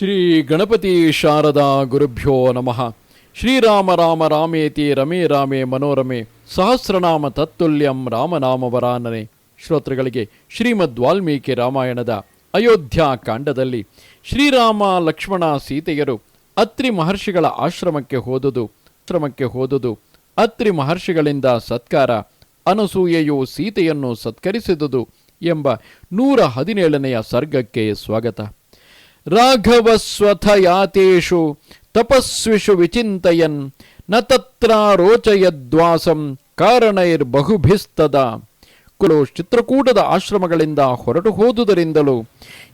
ಶ್ರೀ ಗಣಪತಿ ಶಾರದಾ ಗುರುಭ್ಯೋ ನಮಃ. ಶ್ರೀರಾಮ ರಾಮ ರಾಮೇತಿ ರಮೇ ರಾಮೇ ಮನೋರಮೆ ಸಹಸ್ರನಾಮ ತತ್ತುಲ್ಯಂ ರಾಮನಾಮವರಾನನೆ. ಶ್ರೋತೃಗಳಿಗೆ ಶ್ರೀಮದ್ ವಾಲ್ಮೀಕಿ ರಾಮಾಯಣದ ಅಯೋಧ್ಯ ಕಾಂಡದಲ್ಲಿ ಶ್ರೀರಾಮ ಲಕ್ಷ್ಮಣ ಸೀತೆಯರು ಅತ್ರಿ ಮಹರ್ಷಿಗಳ ಆಶ್ರಮಕ್ಕೆ ಹೋದುದು ಆಶ್ರಮಕ್ಕೆ ಹೋದುದು. ಅತ್ರಿ ಮಹರ್ಷಿಗಳಿಂದ ಸತ್ಕಾರ, ಅನಸೂಯೆಯು ಸೀತೆಯನ್ನು ಸತ್ಕರಿಸಿದುದು ಎಂಬ ನೂರ ಹದಿನೇಳನೆಯ ಸರ್ಗಕ್ಕೆ ಸ್ವಾಗತ. ರಾಘವಸ್ವಥಯಾತೇಷು ತಪಸ್ವಿಷು ವಿಚಿಂತಯನ್ನ ತತ್ರ ರೋಚಯದ್ವಾಸಂ ಕಾರಣೈರ್ಬಹುಭಿಸ್ತದ ಕುಲು ಚಿತ್ರಕೂಟದ ಆಶ್ರಮಗಳಿಂದ ಹೊರಟು ಹೋದುದರಿಂದಲೂ,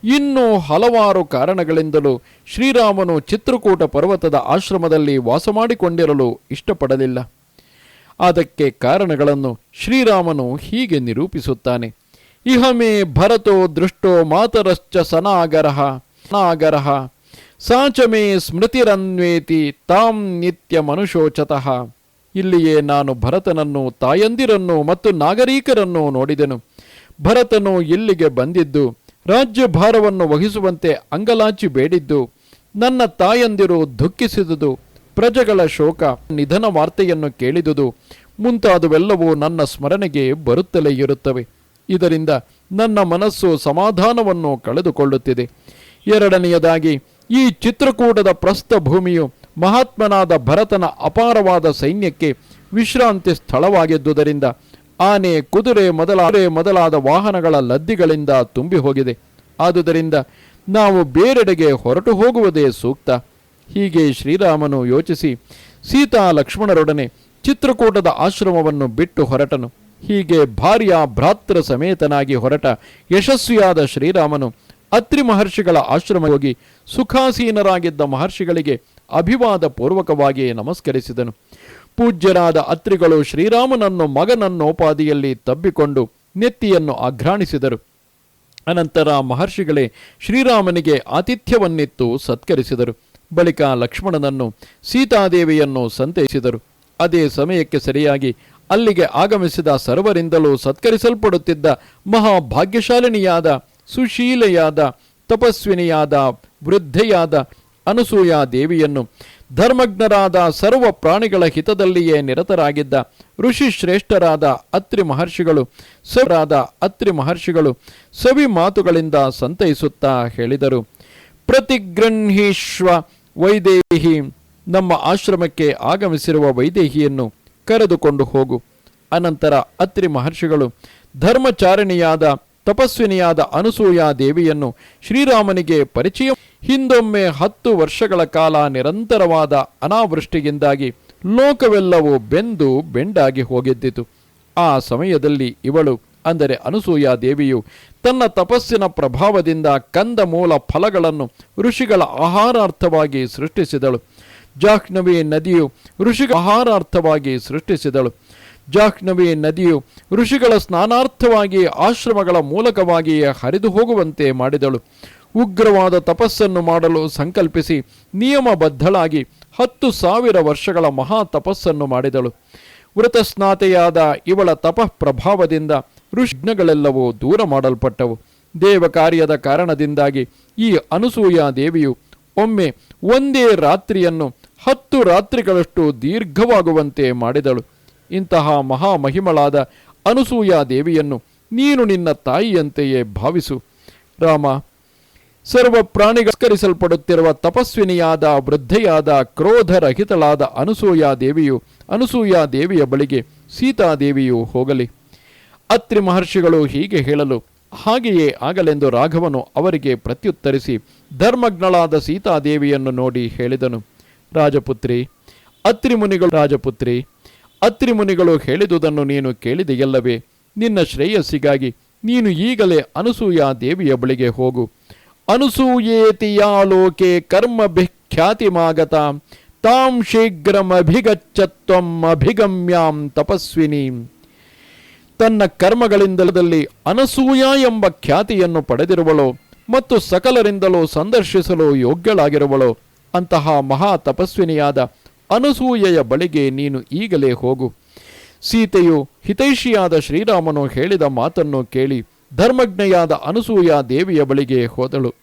ಇನ್ನೂ ಹಲವಾರು ಕಾರಣಗಳಿಂದಲೂ ಶ್ರೀರಾಮನು ಚಿತ್ರಕೂಟ ಪರ್ವತದ ಆಶ್ರಮದಲ್ಲಿ ವಾಸ ಮಾಡಿಕೊಂಡಿರಲು ಇಷ್ಟಪಡಲಿಲ್ಲ. ಅದಕ್ಕೆ ಕಾರಣಗಳನ್ನು ಶ್ರೀರಾಮನು ಹೀಗೆ ನಿರೂಪಿಸುತ್ತಾನೆ. ಇಹಮೇ ಭರತೋ ದೃಷ್ಟೋ ಮಾತರಶ್ಚ ಸನಾಗರಃ. ಸನಾಗರಃ. ಸಾಚ ಮೇ ಸ್ಮೃತಿರನ್ವೇತಿ ತಾಂ ನಿತ್ಯ ಮನುಷೋಚತಃ. ಇಲ್ಲಿಯೇ ನಾನು ಭರತನನ್ನು, ತಾಯಂದಿರನ್ನು ಮತ್ತು ನಾಗರಿಕರನ್ನು ನೋಡಿದೆನು. ಭರತನು ಇಲ್ಲಿಗೆ ಬಂದಿದ್ದು ರಾಜ್ಯಭಾರವನ್ನು ವಹಿಸುವಂತೆ ಅಂಗಲಾಚಿ ಬೇಡಿದ್ದು, ನನ್ನ ತಾಯಂದಿರು ದುಃಖಿಸಿದುದು, ಪ್ರಜೆಗಳ ಶೋಕ, ನಿಧನ ವಾರ್ತೆಯನ್ನು ಕೇಳಿದುದು, ಮುಂತಾದವೆಲ್ಲವೂ ನನ್ನ ಸ್ಮರಣೆಗೆ ಬರುತ್ತಲೇ ಇರುತ್ತವೆ. ಇದರಿಂದ ನನ್ನ ಮನಸ್ಸು ಸಮಾಧಾನವನ್ನು ಕಳೆದುಕೊಳ್ಳುತ್ತಿದೆ. ಎರಡನೆಯದಾಗಿ, ಈ ಚಿತ್ರಕೂಟದ ಪ್ರಸ್ಥಭೂಮಿಯು ಮಹಾತ್ಮನಾದ ಭರತನ ಅಪಾರವಾದ ಸೈನ್ಯಕ್ಕೆ ವಿಶ್ರಾಂತಿ ಸ್ಥಳವಾಗಿದ್ದುದರಿಂದ ಆನೆ, ಕುದುರೆ ಮೊದಲಾದ ಮೊದಲಾದ ವಾಹನಗಳ ಲದ್ದಿಗಳಿಂದ ತುಂಬಿ ಹೋಗಿದೆ ಆದುದರಿಂದ ನಾವು ಬೇರೆಡೆಗೆ ಹೊರಟು ಹೋಗುವುದೇ ಸೂಕ್ತ. ಹೀಗೆ ಶ್ರೀರಾಮನು ಯೋಚಿಸಿ, ಸೀತಾ ಲಕ್ಷ್ಮಣರೊಡನೆ ಚಿತ್ರಕೂಟದ ಆಶ್ರಮವನ್ನು ಬಿಟ್ಟು ಹೊರಟನು. ಹೀಗೆ ಭಾರ್ಯ ಭ್ರಾತೃ ಸಮೇತನಾಗಿ ಹೊರಟ ಯಶಸ್ವಿಯಾದ ಶ್ರೀರಾಮನು ಅತ್ರಿ ಮಹರ್ಷಿಗಳ ಆಶ್ರಮ ಹೋಗಿ ಸುಖಾಸೀನರಾಗಿದ್ದ ಮಹರ್ಷಿಗಳಿಗೆ ಅಭಿವಾದ ಪೂರ್ವಕವಾಗಿ ನಮಸ್ಕರಿಸಿದನು. ಪೂಜ್ಯರಾದ ಅತ್ರಿಗಳು ಶ್ರೀರಾಮನನ್ನು ಮಗನನ್ನೋಪಾದಿಯಲ್ಲಿ ತಬ್ಬಿಕೊಂಡು ನೆತ್ತಿಯನ್ನು ಆಘ್ರಾಣಿಸಿದರು. ಅನಂತರ ಮಹರ್ಷಿಗಳೇ ಶ್ರೀರಾಮನಿಗೆ ಆತಿಥ್ಯವನ್ನಿತ್ತು ಸತ್ಕರಿಸಿದರು. ಬಳಿಕ ಲಕ್ಷ್ಮಣನನ್ನು ಸೀತಾದೇವಿಯನ್ನು ಸಂತೈಸಿದರು. ಅದೇ ಸಮಯಕ್ಕೆ ಸರಿಯಾಗಿ ಅಲ್ಲಿಗೆ ಆಗಮಿಸಿದ ಸರ್ವರಿಂದಲೂ ಸತ್ಕರಿಸಲ್ಪಡುತ್ತಿದ್ದ ಮಹಾಭಾಗ್ಯಶಾಲಿನಿಯಾದ ಸುಶೀಲೆಯಾದ, ತಪಸ್ವಿನಿಯಾದ, ವೃದ್ಧೆಯಾದ ಅನಸೂಯ ದೇವಿಯನ್ನು ಧರ್ಮಜ್ಞರಾದ ಸರ್ವ ಪ್ರಾಣಿಗಳ ಹಿತದಲ್ಲಿಯೇ ನಿರತರಾಗಿದ್ದ ಋಷಿ ಶ್ರೇಷ್ಠರಾದ ಅತ್ರಿ ಮಹರ್ಷಿಗಳು ಸರಾದ ಅತ್ರಿ ಮಹರ್ಷಿಗಳು ಸವಿ ಮಾತುಗಳಿಂದ ಸಂತೈಸುತ್ತಾ ಹೇಳಿದರು. ಪ್ರತಿಗೃಹೀಶ್ವ ವೈದೇಹಿ, ನಮ್ಮ ಆಶ್ರಮಕ್ಕೆ ಆಗಮಿಸಿರುವ ವೈದೇಹಿಯನ್ನು ಕರೆದುಕೊಂಡು ಹೋಗು. ಅನಂತರ ಅತ್ರಿ ಮಹರ್ಷಿಗಳು ಧರ್ಮಚಾರಿಣಿಯಾದ ತಪಸ್ವಿನಿಯಾದ ಅನಸೂಯ ದೇವಿಯನ್ನು ಶ್ರೀರಾಮನಿಗೆ ಪರಿಚಯ ಹಿಂದೊಮ್ಮೆ ಹತ್ತು ವರ್ಷಗಳ ಕಾಲ ನಿರಂತರವಾದ ಅನಾವೃಷ್ಟಿಯಿಂದಾಗಿ ಲೋಕವೆಲ್ಲವೂ ಬೆಂದು ಬೆಂಡಾಗಿ ಹೋಗಿದ್ದಿತು. ಆ ಸಮಯದಲ್ಲಿ ಇವಳು, ಅಂದರೆ ಅನಸೂಯ ದೇವಿಯು ತನ್ನ ತಪಸ್ಸಿನ ಪ್ರಭಾವದಿಂದ ಕಂದ ಮೂಲ ಫಲಗಳನ್ನು ಋಷಿಗಳ ಆಹಾರಾರ್ಥವಾಗಿ ಸೃಷ್ಟಿಸಿದಳು. ಜಾಹ್ನವಿ ನದಿಯು ಋಷಿಗಳ ಆಹಾರಾರ್ಥವಾಗಿ ಸೃಷ್ಟಿಸಿದಳು. ಜಾಹ್ನವಿ ನದಿಯು ಋಷಿಗಳ ಸ್ನಾನಾರ್ಥವಾಗಿ ಆಶ್ರಮಗಳ ಮೂಲಕವಾಗಿಯೇ ಹರಿದು ಹೋಗುವಂತೆ ಮಾಡಿದಳು. ಉಗ್ರವಾದ ತಪಸ್ಸನ್ನು ಮಾಡಲು ಸಂಕಲ್ಪಿಸಿ ನಿಯಮಬದ್ಧಳಾಗಿ ಹತ್ತು ಸಾವಿರ ವರ್ಷಗಳ ಮಹಾ ತಪಸ್ಸನ್ನು ಮಾಡಿದಳು. ವೃತಸ್ನಾತೆಯಾದ ಇವಳ ತಪಃ ಪ್ರಭಾವದಿಂದ ಋಷ್ಣಗಳೆಲ್ಲವೂ ದೂರ ಮಾಡಲ್ಪಟ್ಟವು. ದೇವ ಕಾರ್ಯದ ಕಾರಣದಿಂದಾಗಿ ಈ ಅನಸೂಯ ದೇವಿಯು ಒಮ್ಮೆ ಒಂದೇ ರಾತ್ರಿಯನ್ನು ಹತ್ತು ರಾತ್ರಿಗಳಷ್ಟು ದೀರ್ಘವಾಗುವಂತೆ ಮಾಡಿದಳು. ಇಂತಹ ಮಹಾಮಹಿಮಳಾದ ಅನಸೂಯ ದೇವಿಯನ್ನು ನೀನು ನಿನ್ನ ತಾಯಿಯಂತೆಯೇ ಭಾವಿಸು. ರಾಮ, ಸರ್ವ ಪ್ರಾಣಿಗಸ್ಕರಿಸಲ್ಪಡುತ್ತಿರುವ ತಪಸ್ವಿನಿಯಾದ, ವೃದ್ಧೆಯಾದ, ಕ್ರೋಧರಹಿತಳಾದ ಅನಸೂಯ ದೇವಿಯು, ಅನಸೂಯ ದೇವಿಯ ಬಳಿಗೆ ಸೀತಾದೇವಿಯು ಹೋಗಲಿ. ಅತ್ರಿ ಮಹರ್ಷಿಗಳು ಹೀಗೆ ಹೇಳಲು, ಹಾಗೆಯೇ ಆಗಲೆಂದು ರಾಘವನು ಅವರಿಗೆ ಪ್ರತ್ಯುತ್ತರಿಸಿ, ಧರ್ಮಜ್ಞಳಾದ ಸೀತಾದೇವಿಯನ್ನು ನೋಡಿ ಹೇಳಿದನು. ರಾಜಪುತ್ರಿ ಅತ್ರಿಮುನಿಗಳು ರಾಜಪುತ್ರಿ ಅತ್ರಿ ಮುನಿಗಳು ಹೇಳಿದುದನ್ನು ನೀನು ಕೇಳಿದೆಯಲ್ಲವೇ? ನಿನ್ನ ಶ್ರೇಯಸ್ಸಿಗಾಗಿ ನೀನು ಈಗಲೇ ಅನಸೂಯ ದೇವಿಯ ಬಳಿಗೆ ಹೋಗು. ಅನಸೂಯೇತಿಯಾಲೋಕೆ ಕರ್ಮ ಭಿಖ್ಯಾತಿಮಾಗತ ತಾಂ ಶೀಘ್ರಮಭಿಗಚ್ಚತ್ವಂ ಅಭಿಗಮ್ಯಾಂ ತಪಸ್ವಿನಿ. ತನ್ನ ಕರ್ಮಗಳಿಂದಲದಲ್ಲಿ ಅನಸೂಯ ಎಂಬ ಖ್ಯಾತಿಯನ್ನು ಪಡೆದಿರುವಳು ಮತ್ತು ಸಕಲರಿಂದಲೂ ಸಂದರ್ಶಿಸಲು ಯೋಗ್ಯಳಾಗಿರುವಳು. ಅಂತಹ ಮಹಾ ತಪಸ್ವಿನಿಯಾದ ಅನಸೂಯೆಯ ಬಳಿಗೆ ನೀನು ಈಗಲೇ ಹೋಗು. ಸೀತೆಯು ಹಿತೈಷಿಯಾದ ಶ್ರೀರಾಮನು ಹೇಳಿದ ಮಾತನ್ನು ಕೇಳಿ ಧರ್ಮಜ್ಞೆಯಾದ ಅನಸೂಯ ದೇವಿಯ ಬಳಿಗೆ ಹೋದಳು.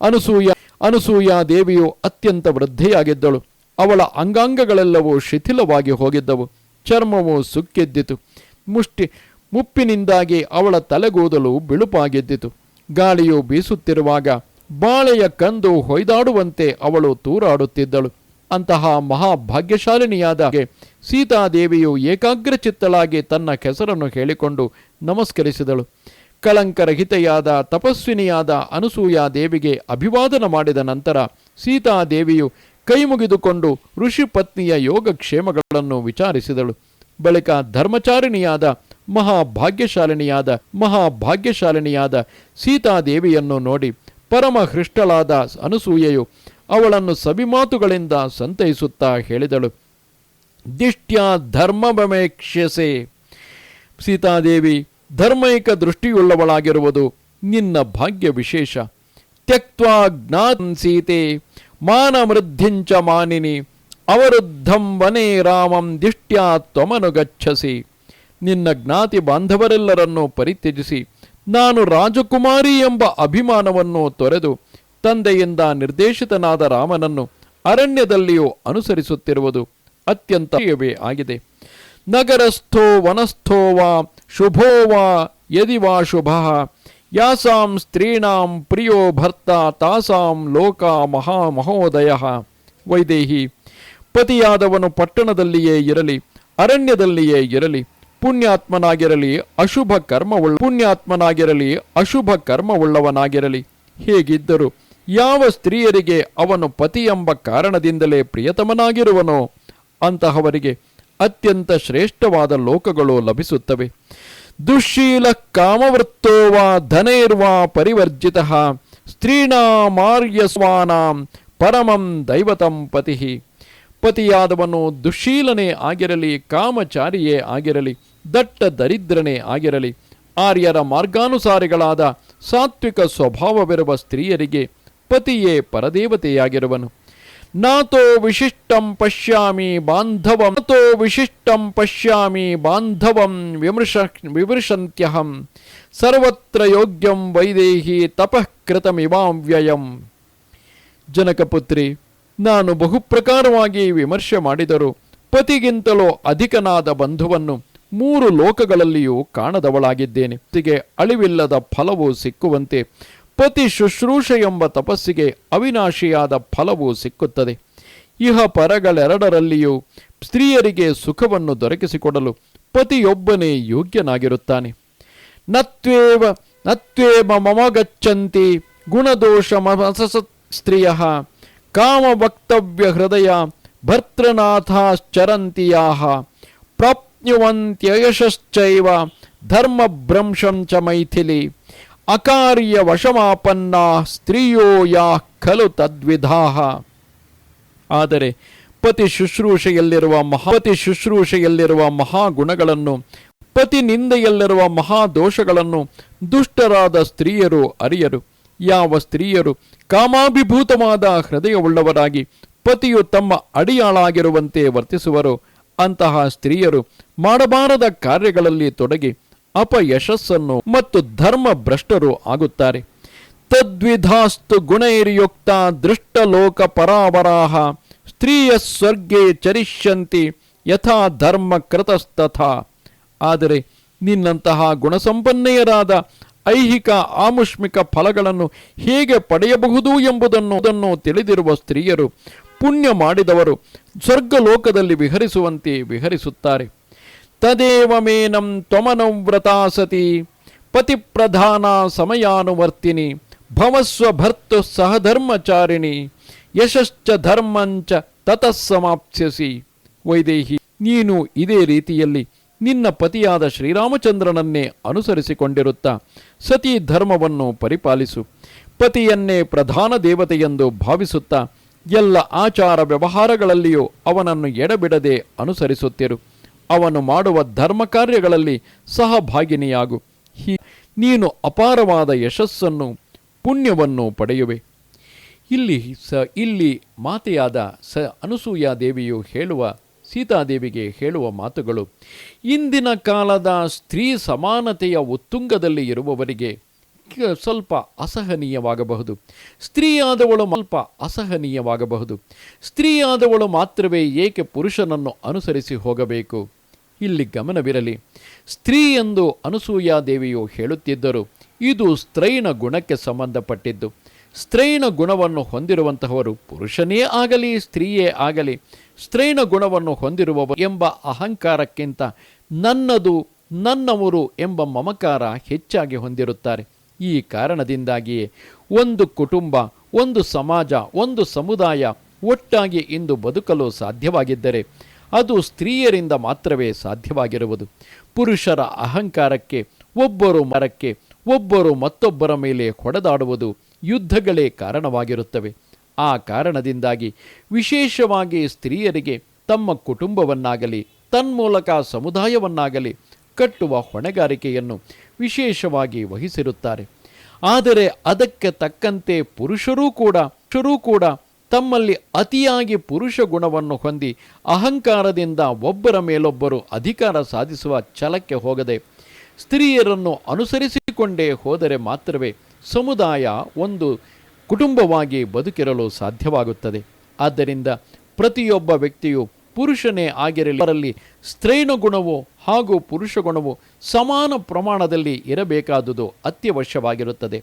ಅನಸೂಯ ಅನಸೂಯ ದೇವಿಯು ಅತ್ಯಂತ ವೃದ್ಧೆಯಾಗಿದ್ದಳು. ಅವಳ ಅಂಗಾಂಗಗಳೆಲ್ಲವೂ ಶಿಥಿಲವಾಗಿ ಹೋಗಿದ್ದವು. ಚರ್ಮವು ಸುಕ್ಕೆದ್ದಿತು. ಮುಷ್ಟಿ, ಮುಪ್ಪಿನಿಂದಾಗಿ ಅವಳ ತಲೆಗೂದಲು ಬಿಳುಪಾಗಿದ್ದಿತು. ಗಾಳಿಯು ಬೀಸುತ್ತಿರುವಾಗ ಬಾಳೆಯ ಕಂದು ಹೊಯ್ದಾಡುವಂತೆ ಅವಳು ತೂರಾಡುತ್ತಿದ್ದಳು. ಅಂತಹ ಮಹಾಭಾಗ್ಯಶಾಲಿನಿಯಾದ ಸೀತಾದೇವಿಯು ಏಕಾಗ್ರಚಿತ್ತಳಾಗಿ ತನ್ನ ಕೆಸರನ್ನು ಹೇಳಿಕೊಂಡು ನಮಸ್ಕರಿಸಿದಳು. ಕಳಂಕರಹಿತೆಯಾದ ತಪಸ್ವಿನಿಯಾದ ಅನಸೂಯ ದೇವಿಗೆ ಅಭಿವಾದನ ಮಾಡಿದ ನಂತರ ಸೀತಾದೇವಿಯು ಕೈ ಮುಗಿದುಕೊಂಡು ಋಷಿ ಪತ್ನಿಯ ಯೋಗಕ್ಷೇಮಗಳನ್ನು ವಿಚಾರಿಸಿದಳು. ಬಳಿಕ ಧರ್ಮಚಾರಿಣಿಯಾದ ಮಹಾಭಾಗ್ಯಶಾಲಿನಿಯಾದ ಮಹಾಭಾಗ್ಯಶಾಲಿನಿಯಾದ ಸೀತಾದೇವಿಯನ್ನು ನೋಡಿ ಪರಮ ಹೃಷ್ಟಳಾದ ಅನಸೂಯೆಯು ಅವಳನ್ನು ಸವಿಮಾತುಗಳಿಂದ ಸಂತೈಸುತ್ತಾ ಹೇಳಿದಳು, ದಿಷ್ಟ್ಯ ಧರ್ಮವಮೇಕ್ಷ್ಯಸೆ. ಸೀತಾದೇವಿ, ಧರ್ಮೈಕ ದೃಷ್ಟಿಯುಳ್ಳವಳಾಗಿರುವುದು ನಿನ್ನ ಭಾಗ್ಯ ವಿಶೇಷ. ತ್ಯಕ್ವಾ ಜ್ಞಾನ್ ಸೀತೆ ಮಾನಮೃದ್ಧಿಂಚ ಮಾನಿನಿ, ಅವರುದ್ಧಂ ವನೇ ರಾಮಂ ದಿಷ್ಟ್ಯಾ ತ್ವಮನುಗಚ್ಚಸಿ ನಿನ್ನ ಜ್ಞಾತಿ ಬಾಂಧವರೆಲ್ಲರನ್ನೂ ಪರಿತ್ಯಜಿಸಿ, ನಾನು ರಾಜಕುಮಾರಿ ಎಂಬ ಅಭಿಮಾನವನ್ನು ತೊರೆದು ತಂದೆಯಿಂದ ನಿರ್ದೇಶಿತನಾದ ರಾಮನನ್ನು ಅರಣ್ಯದಲ್ಲಿಯೂ ಅನುಸರಿಸುತ್ತಿರುವುದು ಅತ್ಯಂತ ಆಗಿದೆ. ನಗರಸ್ಥೋ ವನಸ್ಥೋ ವಾ ಶುಭೋ ವಾ ಯದಿ ವಾ ಶುಭ. ಯಾಸಾಂ ಸ್ತ್ರೀಣಾಂ ಪ್ರಿಯೋ ಭರ್ತ ತಾಸಾಂ ಲೋಕ ಮಹಾಮಹೋದಯ. ವೈದೇಹಿ, ಪತಿಯಾದವನು ಪಟ್ಟಣದಲ್ಲಿಯೇ ಇರಲಿ, ಅರಣ್ಯದಲ್ಲಿಯೇ ಇರಲಿ, ಪುಣ್ಯಾತ್ಮನಾಗಿರಲಿ, ಅಶುಭ ಕರ್ಮವುಳ್ಳ ಪುಣ್ಯಾತ್ಮನಾಗಿರಲಿ, ಅಶುಭ ಕರ್ಮವುಳ್ಳವನಾಗಿರಲಿ, ಹೇಗಿದ್ದರೂ ಯಾವ ಸ್ತ್ರೀಯರಿಗೆ ಅವನು ಪತಿ ಎಂಬ ಕಾರಣದಿಂದಲೇ ಪ್ರಿಯತಮನಾಗಿರುವನೋ, ಅಂತಹವರಿಗೆ ಅತ್ಯಂತ ಶ್ರೇಷ್ಠವಾದ ಲೋಕಗಳು ಲಭಿಸುತ್ತವೆ. ದುಶ್ಶೀಲ ಕಾಮವೃತ್ತೋವಾ ಧನೈರ್ವಾ ಪರಿವರ್ಜಿತ ಸ್ತ್ರೀಣಾಮಾರ್ಯಸ್ವಾನಾಂ ಪರಮಂ ದೈವತಂ ಪತಿ. ಪತಿಯಾದವನು ದುಶ್ಶೀಲನೇ ಆಗಿರಲಿ, ಕಾಮಚಾರಿಯೇ ಆಗಿರಲಿ, ದಟ್ಟ ದರಿದ್ರನೇ ಆಗಿರಲಿ, ಆರ್ಯರ ಮಾರ್ಗಾನುಸಾರಿಗಳಾದ ಸಾತ್ವಿಕ ಸ್ವಭಾವವಿರುವ ಸ್ತ್ರೀಯರಿಗೆ ಪತಿಯೇ ಪರದೇವತೆಯಾಗಿರುವನು. ನಾತೋ ವಿಶಿಷ್ಟಂ ಪಶ್ಯಾಮಿ ಬಾಂಧವಂ, ನಾತೋ ವಿಶಿಷ್ಟಂ ಪಶ್ಯಾಮಿ ಬಾಂಧವಂ ವಿಮೃಶ, ವಿಮೃಶಂತ್ಯಹಂ. ಸರ್ವತ್ರ ಯೋಗ್ಯಂ ವೈದೇಹಿ ತಪಃ ಕೃತಮಿವಾಂ ವ್ಯಯಂ. ಜನಕಪುತ್ರಿ, ನಾನು ಬಹುಪ್ರಕಾರವಾಗಿ ವಿಮರ್ಶೆ ಮಾಡಿದರು ಪತಿಗಿಂತಲೂ ಅಧಿಕನಾದ ಬಂಧುವನ್ನು ಮೂರು ಲೋಕಗಳಲ್ಲಿಯೂ ಕಾಣದವಳಾಗಿದ್ದೇನೆ. ಅಳಿವಿಲ್ಲದ ಫಲವು ಸಿಕ್ಕುವಂತೆ ಪತಿ ಶುಶ್ರೂಷೆ ಎಂಬ ತಪಸ್ಸಿಗೆ ಅವಿನಾಶಿಯಾದ ಫಲವು ಸಿಕ್ಕುತ್ತದೆ. ಇಹ ಪರಗಳೆರಡರಲ್ಲಿಯೂ ಸ್ತ್ರೀಯರಿಗೆ ಸುಖವನ್ನು ದೊರಕಿಸಿಕೊಡಲು ಪತಿಯೊಬ್ಬನೇ ಯೋಗ್ಯನಾಗಿರುತ್ತಾನೆ. ನತ್ವೇವ ನತ್ವೇವ ಮಮ ಗಚ್ಚಂತಿ ಗುಣದೋಷ ಸ್ತ್ರೀಯ ಕಾಮ ವಕ್ತವ್ಯ ಹೃದಯ ಭರ್ತೃನಾಥಾಶ್ಚರಂತಿಯ ಪ್ರಾಪ್ನುವಂತ್ಯಯಶಶ್ಚೈವ ಧರ್ಮಭ್ರಂಶಂ ಚ ಮೈಥಿಲಿ. ಅಕಾರ್ಯ ವಶಮಾಪನ್ನ ಸ್ತ್ರೀಯೋ ಯಾ ಖಲು ತದ್ವಿಧಾಹ. ಆದರೆ ಪತಿ ಶುಶ್ರೂಷೆಯಲ್ಲಿರುವ ಮಹಾಪತಿ ಶುಶ್ರೂಷೆಯಲ್ಲಿರುವ ಮಹಾಗುಣಗಳನ್ನು, ಪತಿ ನಿಂದೆಯಲ್ಲಿರುವ ಮಹಾದೋಷಗಳನ್ನು ದುಷ್ಟರಾದ ಸ್ತ್ರೀಯರು ಅರಿಯರು. ಯಾವ ಸ್ತ್ರೀಯರು ಕಾಮಾಭಿಭೂತವಾದ ಹೃದಯವುಳ್ಳವರಾಗಿ ಪತಿಯು ತಮ್ಮ ಅಡಿಯಾಳಾಗಿರುವಂತೆ ವರ್ತಿಸುವರು, ಅಂತಹ ಸ್ತ್ರೀಯರು ಮಾಡಬಾರದ ಕಾರ್ಯಗಳಲ್ಲಿ ತೊಡಗಿ ಅಪಯಶಸ್ಸನ್ನು ಮತ್ತು ಧರ್ಮ ಭ್ರಷ್ಟರು ಆಗುತ್ತಾರೆ. ತದ್ವಿಧಾಸ್ತು ಗುಣೈರ್ಯುಕ್ತ ದೃಷ್ಟಲೋಕ ಪರಾವರಾಹ, ಸ್ತ್ರೀಯ ಸ್ವರ್ಗೆ ಚರಿಷ್ಯಂತಿ ಯಥಾ ಧರ್ಮ ಕೃತಸ್ತಥಾ ಆದರೆ ನಿನ್ನಂತಹ ಗುಣಸಂಪನ್ನೆಯರಾದ ಐಹಿಕ ಆಮುಷ್ಮಿಕ ಫಲಗಳನ್ನು ಹೇಗೆ ಪಡೆಯಬಹುದು ಎಂಬುದನ್ನು ಅದನ್ನು ತಿಳಿದಿರುವ ಸ್ತ್ರೀಯರು ಪುಣ್ಯ ಮಾಡಿದವರು ಸ್ವರ್ಗಲೋಕದಲ್ಲಿ ವಿಹರಿಸುವಂತೆ ವಿಹರಿಸುತ್ತಾರೆ. ತದೇವ ಮೇನಂ ತ್ವಮನುವ್ರತಾ ಸತಿ ಪತಿಪ್ರಧಾನ ಸಮಯಾನುವರ್ತಿನಿ ಭವಸ್ವ ಭರ್ತು ಸಹಧರ್ಮಚಾರಿಣಿ ಯಶಶ್ಚ ಧರ್ಮಂಚ ತತಃ ವೈದೇಹಿ, ನೀನು ಇದೇ ರೀತಿಯಲ್ಲಿ ನಿನ್ನ ಪತಿಯಾದ ಶ್ರೀರಾಮಚಂದ್ರನನ್ನೇ ಅನುಸರಿಸಿಕೊಂಡಿರುತ್ತಾ ಸತಿ ಧರ್ಮವನ್ನು ಪರಿಪಾಲಿಸು. ಪತಿಯನ್ನೇ ಪ್ರಧಾನ ದೇವತೆಯೆಂದು ಭಾವಿಸುತ್ತಾ ಎಲ್ಲ ಆಚಾರ ವ್ಯವಹಾರಗಳಲ್ಲಿಯೂ ಅವನನ್ನು ಎಡಬಿಡದೆ ಅನುಸರಿಸುತ್ತಿರು. ಅವನು ಮಾಡುವ ಧರ್ಮ ಕಾರ್ಯಗಳಲ್ಲಿ ಸಹಭಾಗಿನಿಯಾಗು. ಹೀ, ನೀನು ಅಪಾರವಾದ ಯಶಸ್ಸನ್ನು, ಪುಣ್ಯವನ್ನು ಪಡೆಯುವೆ. ಇಲ್ಲಿ ಸ, ಇಲ್ಲಿ ಮಾತೆಯಾದ ಸ ಅನಸೂಯಾದೇವಿಯು ಹೇಳುವ, ಸೀತಾದೇವಿಗೆ ಹೇಳುವ ಮಾತುಗಳು. ಇಂದಿನ ಕಾಲದ ಸ್ತ್ರೀ ಸಮಾನತೆಯ ಉತ್ತುಂಗದಲ್ಲಿ ಇರುವವರಿಗೆ ಸ್ವಲ್ಪ ಅಸಹನೀಯವಾಗಬಹುದು. ಸ್ತ್ರೀಯಾದವಳು ಸ್ವಲ್ಪ ಅಸಹನೀಯವಾಗಬಹುದು. ಸ್ತ್ರೀಯಾದವಳು ಮಾತ್ರವೇ ಏಕೆ ಪುರುಷನನ್ನು ಅನುಸರಿಸಿ ಹೋಗಬೇಕು? ಇಲ್ಲಿ ಗಮನವಿರಲಿ. ಸ್ತ್ರೀ ಎಂದು ಅನಸೂಯಾದೇವಿಯು ಹೇಳುತ್ತಿದ್ದರು. ಇದು ಸ್ತ್ರೈನ ಗುಣಕ್ಕೆ ಸಂಬಂಧಪಟ್ಟಿದ್ದು. ಸ್ತ್ರೈನ ಗುಣವನ್ನು ಹೊಂದಿರುವಂತಹವರು ಪುರುಷನೇ ಆಗಲಿ, ಸ್ತ್ರೀಯೇ ಆಗಲಿ, ಸ್ತ್ರೈನ ಗುಣವನ್ನು ಹೊಂದಿರುವವ ಎಂಬ ಅಹಂಕಾರಕ್ಕಿಂತ ನನ್ನದು, ನನ್ನವರು ಎಂಬ ಮಮಕಾರ ಹೆಚ್ಚಾಗಿ ಹೊಂದಿರುತ್ತಾರೆ. ಈ ಕಾರಣದಿಂದಾಗಿಯೇ ಒಂದು ಕುಟುಂಬ, ಒಂದು ಸಮಾಜ, ಒಂದು ಸಮುದಾಯ ಒಟ್ಟಾಗಿ ಇಂದು ಬದುಕಲು ಸಾಧ್ಯವಾಗಿದ್ದರೆ ಅದು ಸ್ತ್ರೀಯರಿಂದ ಮಾತ್ರವೇ ಸಾಧ್ಯವಾಗಿರುವುದು. ಪುರುಷರ ಅಹಂಕಾರಕ್ಕೆ, ಒಬ್ಬರು ಮರಕ್ಕೆ, ಒಬ್ಬರು ಮತ್ತೊಬ್ಬರ ಮೇಲೆ ಹೊಡೆದಾಡುವುದು ಯುದ್ಧಗಳೇ ಕಾರಣವಾಗಿರುತ್ತವೆ. ಆ ಕಾರಣದಿಂದಾಗಿ ವಿಶೇಷವಾಗಿ ಸ್ತ್ರೀಯರಿಗೆ ತಮ್ಮ ಕುಟುಂಬವನ್ನಾಗಲಿ, ತನ್ಮೂಲಕ ಸಮುದಾಯವನ್ನಾಗಲಿ ಕಟ್ಟುವ ಹೊಣೆಗಾರಿಕೆಯನ್ನು ವಿಶೇಷವಾಗಿ ವಹಿಸಿರುತ್ತಾರೆ. ಆದರೆ ಅದಕ್ಕೆ ತಕ್ಕಂತೆ ಪುರುಷರೂ ಕೂಡ ಪುರುಷರೂ ಕೂಡ ತಮ್ಮಲ್ಲಿ ಅತಿಯಾಗಿ ಪುರುಷ ಗುಣವನ್ನು ಹೊಂದಿ ಅಹಂಕಾರದಿಂದ ಒಬ್ಬರ ಮೇಲೊಬ್ಬರು ಅಧಿಕಾರ ಸಾಧಿಸುವ ಛಲಕ್ಕೆ ಹೋಗದೆ ಸ್ತ್ರೀಯರನ್ನು ಅನುಸರಿಸಿಕೊಂಡೇ ಹೋದರೆ ಮಾತ್ರವೇ ಸಮುದಾಯ ಒಂದು ಕುಟುಂಬವಾಗಿ ಬದುಕಿರಲು ಸಾಧ್ಯವಾಗುತ್ತದೆ. ಆದ್ದರಿಂದ ಪ್ರತಿಯೊಬ್ಬ ವ್ಯಕ್ತಿಯು ಪುರುಷನೇ ಆಗಿರಲಿ, ಅವರಲ್ಲಿ ಸ್ತ್ರೈಣ ಗುಣವು ಹಾಗೂ ಪುರುಷ ಗುಣವು ಸಮಾನ ಪ್ರಮಾಣದಲ್ಲಿ ಇರಬೇಕಾದುದು ಅತ್ಯವಶ್ಯವಾಗಿರುತ್ತದೆ.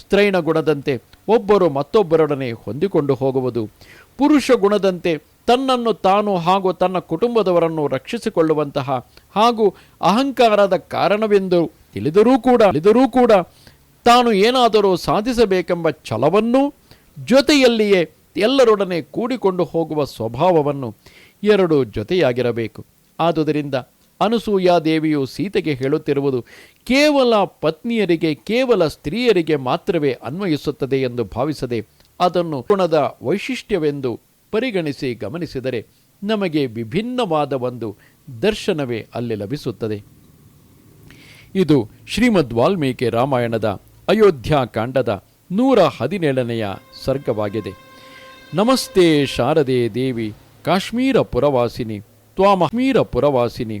ಸ್ತ್ರೈಣ ಗುಣದಂತೆ ಒಬ್ಬರು ಮತ್ತೊಬ್ಬರೊಡನೆ ಹೊಂದಿಕೊಂಡು ಹೋಗುವುದು. ಪುರುಷ ಗುಣದಂತೆ ತನ್ನನ್ನು ತಾನು ಹಾಗೂ ತನ್ನ ಕುಟುಂಬದವರನ್ನು ರಕ್ಷಿಸಿಕೊಳ್ಳುವಂತಹ ಹಾಗೂ ಅಹಂಕಾರದ ಕಾರಣವೆಂದು ತಿಳಿದರೂ ಕೂಡ ತಿಳಿದರೂ ಕೂಡ ತಾನು ಏನಾದರೂ ಸಾಧಿಸಬೇಕೆಂಬ ಛಲವನ್ನು ಜೊತೆಯಲ್ಲಿಯೇ ಎಲ್ಲರೊಡನೆ ಕೂಡಿಕೊಂಡು ಹೋಗುವ ಸ್ವಭಾವವನ್ನು ಎರಡು ಜೊತೆಯಾಗಿರಬೇಕು. ಆದುದರಿಂದ ಅನಸೂಯಾದೇವಿಯು ಸೀತೆಗೆ ಹೇಳುತ್ತಿರುವುದು ಕೇವಲ ಪತ್ನಿಯರಿಗೆ, ಕೇವಲ ಸ್ತ್ರೀಯರಿಗೆ ಮಾತ್ರವೇ ಅನ್ವಯಿಸುತ್ತದೆ ಎಂದು ಭಾವಿಸದೆ ಅದನ್ನು ಗುಣದ ವೈಶಿಷ್ಟ್ಯವೆಂದು ಪರಿಗಣಿಸಿ ಗಮನಿಸಿದರೆ ನಮಗೆ ವಿಭಿನ್ನವಾದ ಒಂದು ದರ್ಶನವೇ ಅಲ್ಲಿ ಲಭಿಸುತ್ತದೆ. ಇದು ಶ್ರೀಮದ್ ವಾಲ್ಮೀಕಿ ರಾಮಾಯಣದ ಅಯೋಧ್ಯಾಕಾಂಡದ ನೂರ ಹದಿನೇಳನೆಯ ಸರ್ಗವಾಗಿದೆ. ನಮಸ್ತೆ ಶಾರದೆ ದೇವಿ, ಕಾಶ್ಮೀರ ಪುರವಾಸಿನಿ ತ್ವಾಮೀರ ಪುರವಾಸಿನಿ